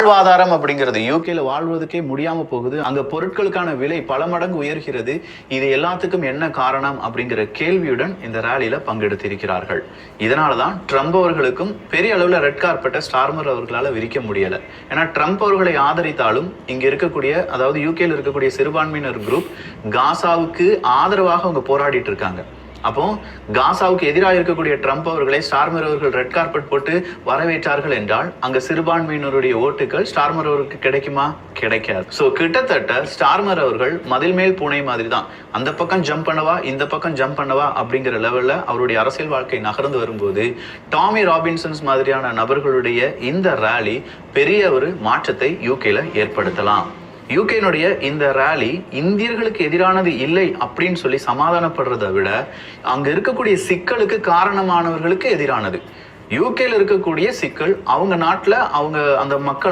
வாழ்வாதாரம் அப்படிங்கிறது யூகேல வாழ்வதற்கே முடியாம போகுது. அங்க பொருட்களுக்கான விலை பல மடங்கு உயர்கிறது. இது எல்லாத்துக்கும் என்ன காரணம் அப்படிங்கிற கேள்வியுடன் இந்த ரேலியில பங்கெடுத்திருக்கிறார்கள். இதனால தான் ட்ரம்ப் அவர்களுக்கும் பெரிய அளவுல ரெட் கார்பெட்டை ஸ்டார்மர் அவர்களால விரிக்க முடியல. ஏன்னா ட்ரம்ப் அவர்களை ஆதரித்தாலும் இங்க இருக்கக்கூடிய அதாவது யூகேல இருக்கக்கூடிய சிறுபான்மையினர் குரூப் காசாவுக்கு ஆதரவாக அவங்க போராடிட்டு இருக்காங்க. அப்போ காசாவுக்கு எதிராக இருக்கக்கூடிய ட்ரம்ப் அவர்களை ஸ்டார்மர் அவர்கள் ரெட் கார்பெட் போட்டு வரவேற்றார்கள் என்றால் அங்க சிறுபான்மையினருடைய ஓட்டுகள் ஸ்டார்மர் அவருக்கு கிடைக்குமா? கிடைக்காது. சோ கிட்டத்தட்ட ஸ்டார்மர் அவர்கள் மதில் மேல் பூனை மாதிரி தான் அந்த பக்கம் ஜம்ப் பண்ணவா? இந்த பக்கம் ஜம்ப் பண்ணவா? அப்படிங்கிற லெவல்ல அவருடைய அரசியல் வாழ்க்கை நகர்ந்து வரும்போது டாமி ராபின்சன்ஸ் மாதிரியான நபர்களுடைய இந்த ரேலி பெரிய ஒரு மாற்றத்தை யூகேல ஏற்படுத்தலாம். யூகேனுடைய இந்த ரேலி இந்தியர்களுக்கு எதிரானது இல்லை அப்படின்னு சொல்லி சமாதானப்படுறதை விட அங்க இருக்கக்கூடிய சிக்கலுக்கு காரணமானவர்களுக்கு எதிரானது. யூகேல இருக்கக்கூடிய சிக்கல் அவங்க நாட்டுல அவங்க அந்த மக்கள்